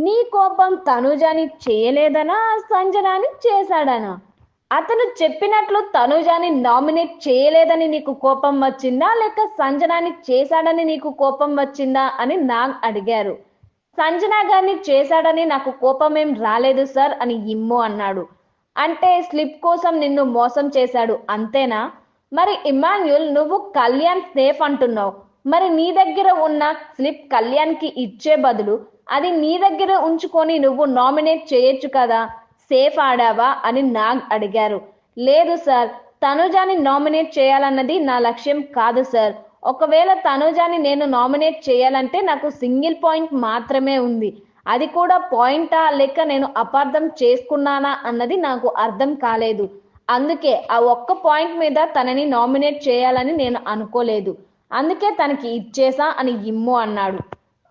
నీ కోపం తనుజాని చేయలేదనా? సంజనాని చేశాడనా? అతను చెప్పినట్లు తనుజాని నామినేట్ చేయలేదని నీకు కోపం వచ్చిందా? లేక సంజనాని చేశాడని నీకు కోపం వచ్చిందా? అని నాగ్ అడిగారు. సంజన గారిని చేశాడని నాకు కోపం ఏం రాలేదు సార్ అని ఇమ్ము అన్నాడు. అంటే స్లిప్ కోసం నిన్ను మోసం చేశాడు అంతేనా? మరి ఇమాన్యుల్ నువ్వు కళ్యాణ్ సేఫ్ అంటున్నావు. మరి నీ దగ్గర ఉన్న స్లిప్ కళ్యాణ్కి ఇచ్చే బదులు అది నీ దగ్గర ఉంచుకొని నువ్వు నామినేట్ చేయొచ్చు కదా? సేఫ్ ఆడావా? అని నాగ్ అడిగారు. లేదు సార్ తనుజాని నామినేట్ చేయాలన్నది నా లక్ష్యం కాదు సార్. ఒకవేళ తనుజాని నేను నామినేట్ చేయాలంటే నాకు సింగిల్ పాయింట్ మాత్రమే ఉంది. అది కూడా పాయింటా లేక నేను అపార్థం చేసుకున్నానా అన్నది నాకు అర్థం కాలేదు. అందుకే ఆ ఒక్క పాయింట్ మీద తనని నామినేట్ చేయాలని నేను అనుకోలేదు. అందుకే తనకి ఇచ్చేసా అని ఇమ్ము అన్నాడు.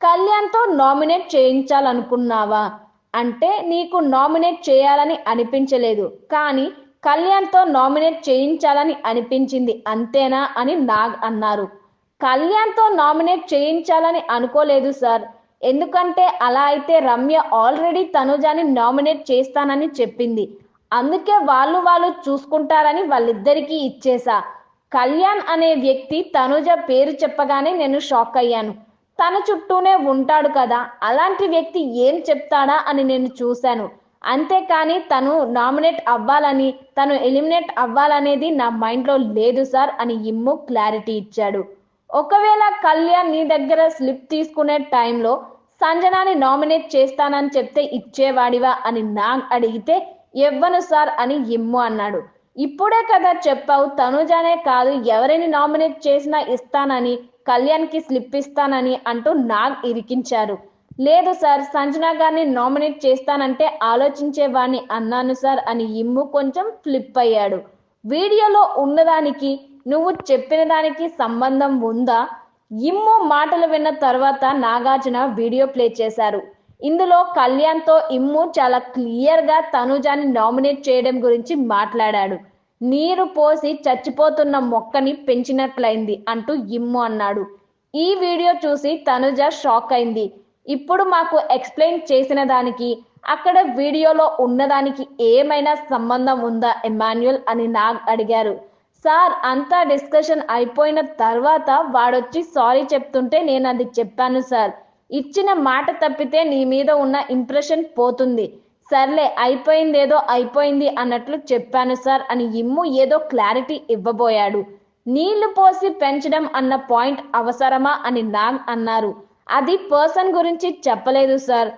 కళ్యాణ్తో నామినేట్ చేయించాలనుకున్నావా? అంటే నీకు నామినేట్ చేయాలని అనిపించలేదు. కానీ కళ్యాణ్తో నామినేట్ చేయించాలని అనిపించింది అంతేనా అని నాగ్ అన్నారు. కళ్యాణ్తో నామినేట్ చేయించాలని అనుకోలేదు సార్. ఎందుకంటే అలా అయితే రమ్య ఆల్రెడీ తనుజాని నామినేట్ చేస్తానని చెప్పింది. అందుకే వాళ్ళు వాళ్ళు చూసుకుంటారని వాళ్ళిద్దరికీ ఇచ్చేసా. కళ్యాణ్ అనే వ్యక్తి తనుజ పేరు చెప్పగానే నేను షాక్ అయ్యాను. తన చుట్టూనే ఉంటాడు కదా అలాంటి వ్యక్తి ఏం చెప్తాడా అని నేను చూశాను. అంతేకాని తను నామినేట్ అవ్వాలని తను ఎలిమినేట్ అవ్వాలనేది నా మైండ్లో లేదు సార్ అని ఇమ్ము క్లారిటీ ఇచ్చాడు. ఒకవేళ కళ్యాణ్ నీ దగ్గర స్లిప్ తీసుకునే టైంలో సంజనాని నామినేట్ చేస్తానని చెప్తే ఇచ్చేవాడివా అని నాగ్ అడిగితే ఇవ్వను సార్ అని ఇమ్ము అన్నాడు. ఇప్పుడే కదా చెప్పావు తనుజానే కాదు ఎవరిని నామినేట్ చేసినా ఇస్తానని కళ్యాణ్కి స్లిప్ ఇస్తానని అంటూ నాగ్ ఇరికించారు. లేదు సార్ సంజన గారిని నామినేట్ చేస్తానంటే ఆలోచించేవాణ్ణి అన్నాను సార్ అని ఇమ్ము కొంచెం ఫ్లిప్ అయ్యాడు. వీడియోలో ఉన్నదానికి నువ్వు చెప్పిన దానికి సంబంధం ఉందా? ఇమ్ము మాటలు విన్న తర్వాత నాగార్జున వీడియో ప్లే చేశారు. ఇందులో కళ్యాణ్తో ఇమ్ము చాలా క్లియర్గా తనుజాని నామినేట్ చేయడం గురించి మాట్లాడాడు. నీరు పోసి చచ్చిపోతున్న మొక్కని పెంచినట్లయింది అంటూ ఇమ్ము అన్నాడు. ఈ వీడియో చూసి తనుజ షాక్ అయింది. ఇప్పుడు మాకు ఎక్స్ప్లెయిన్ చేసిన దానికి అక్కడ వీడియోలో ఉన్నదానికి ఏమైనా సంబంధం ఉందా ఎమాన్యుల్ అని నాగ్ అడిగారు. సార్ అంతా డిస్కషన్ అయిపోయిన తర్వాత వాడొచ్చి సారీ చెప్తుంటే నేను అది చెప్పాను సార్. ఇచ్చిన మాట తప్పితే నీ మీద ఉన్న ఇంప్రెషన్ పోతుంది. సర్లే అయిపోయిందేదో అయిపోయింది అన్నట్లు చెప్పాను సార్ అని ఇమ్ము ఏదో క్లారిటీ ఇవ్వబోయాడు. నీళ్ళు పోసి పెంచడం అన్న పాయింట్ అవసరమా అని నాగ్ అన్నారు. అది పర్సన్ గురించి చెప్పలేదు సార్.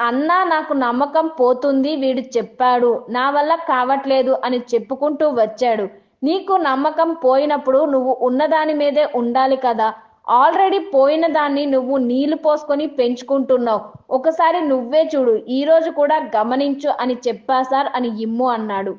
అన్నా నాకు నమ్మకం పోతుంది వీడు చెప్పాడు. నా వల్ల కావట్లేదు అని చెప్పుకుంటూ వచ్చాడు. నీకు నమ్మకం పోయినప్పుడు నువ్వు ఉన్నదాని మీదే ఉండాలి కదా. ఆల్రెడీ పోయిన దాన్ని నువ్వు నీళ్ళు పోసుకొని పెంచుకుంటున్నావు. ఒకసారి నువ్వే చూడు ఈ రోజు కూడా గమనించు అని చెప్పా సార్ అని ఇమ్ము అన్నాడు.